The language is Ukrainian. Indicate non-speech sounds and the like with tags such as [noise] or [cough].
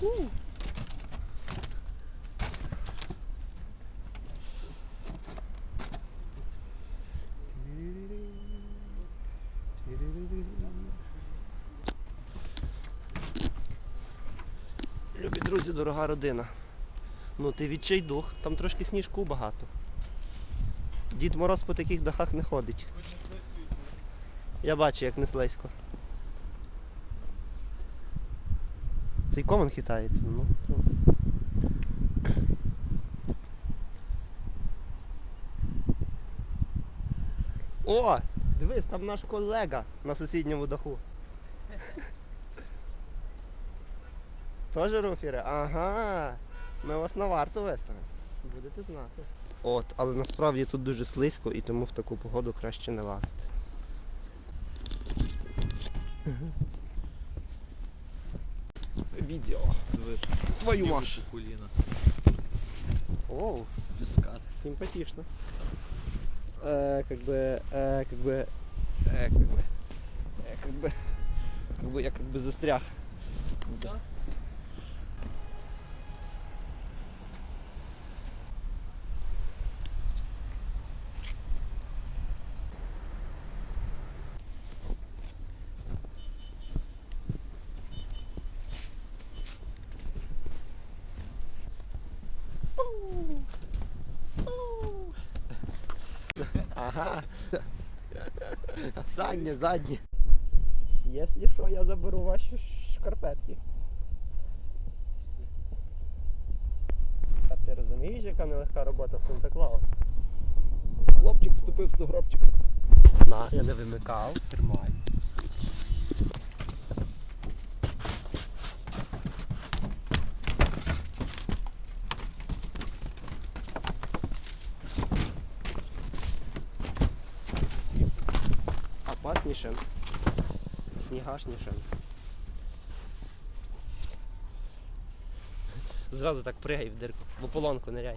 Любі друзі, дорога родина. Ну ти відчий дух, там трошки сніжку багато. Дід Мороз по таких дахах не ходить. Я бачу, як не слизько. Цей комин хитається, ну. О! Дивись, там наш колега на сусідньому даху. [laughs] Тоже руфери? Ага. Ми вас на варту виставимо. Будете знати. От, але насправді тут дуже слизько і тому в таку погоду краще не лазити. [laughs] Відео. Дивись. Твою снігу мать. по коліна. Оу, Піскати. симпатично. Э, как бы, э, как бы, э, как бы, э, как бы, как бы я как бы застряг. Да? Ага. [laughs] Заднє, заднє. Якщо що, я заберу ваші шкарпетки. А ти розумієш, яка нелегка робота Санта Клаус? Хлопчик вступив в сугробчик. На, я не вимикав. Тримай. опасніше, снігашніше. Зразу так пригай в дирку, в ополонку ниряй.